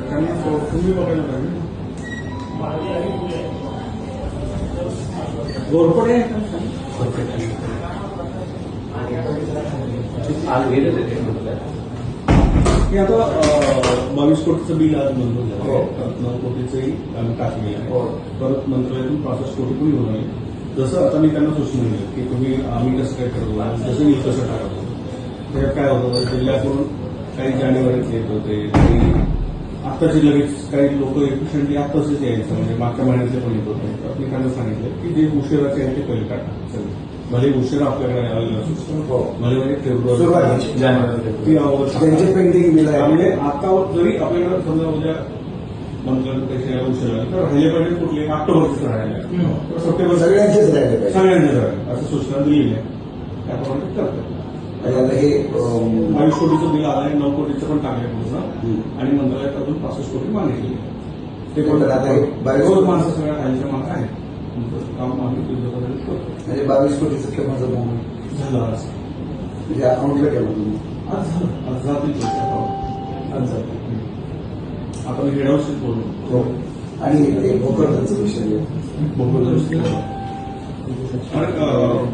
त्यांना तुम्ही बघायला पाहिजे घोरपडे आज गेले ते. हे आता बावीस कोटीचं बिल आज मंजूर झालं हो. आहे. नऊ कोटीचंही आम्ही टाकलेलं आहे हो. परत मंत्रालयातून पासष्ट कोटी पण घेऊन आले जसं आता मी त्यांना सूचना दिली की तुम्ही आम्ही कसं काय करतो जसं मी तसं टाकतो त्याच्यात काय होतं जिल्ह्यातून काही जानेवारीत येत होते काही आत्ताचे लगेच काही लोक पेशंटली आत्ताच यायचं. म्हणजे मागच्या महिन्यातले पण येत होते. तर मी त्यांना सांगितलं की जे उशिराचे आहे ते पहिले सगळे भले उशिरा आपल्याकडे आलेलं असू हो. भले म्हणजे फेब्रुवारी. जानेवारी पेंडिंग म्हणजे आता जरी आपल्याकडे समजा उद्या मंत्रालयात पैसे यायला उशीर तर राहिले पाहिजे कुठले? ऑक्टोबरचे राहिले. सप्टेंबर सगळ्यांचेच राहिले पाहिजे. सगळ्यांचे राहिले. असं सूचना दिलेली आहे. त्याप्रमाणे करतात. आणि आता हे बावीस कोटीचं बिल आलंय नऊ कोटीचं पण टाकले पूर्ण हम्म. आणि मंत्रालयात अजून पासष्ट कोटी मागितले. ते पण आता हे बावीस माणसं सगळ्या खालच्या मागं आहेत. तुमचं काम म्हणजे बावीस कोटीचं केव्हाचं मोमेंट झालं आज. म्हणजे अकाउंटला केलं तुम्ही. आज झालं. आज account. आज जातील आता मी हेड हाऊसशीच बोललो हो. आणि ते भोकरदनचा विषय आहे. अं,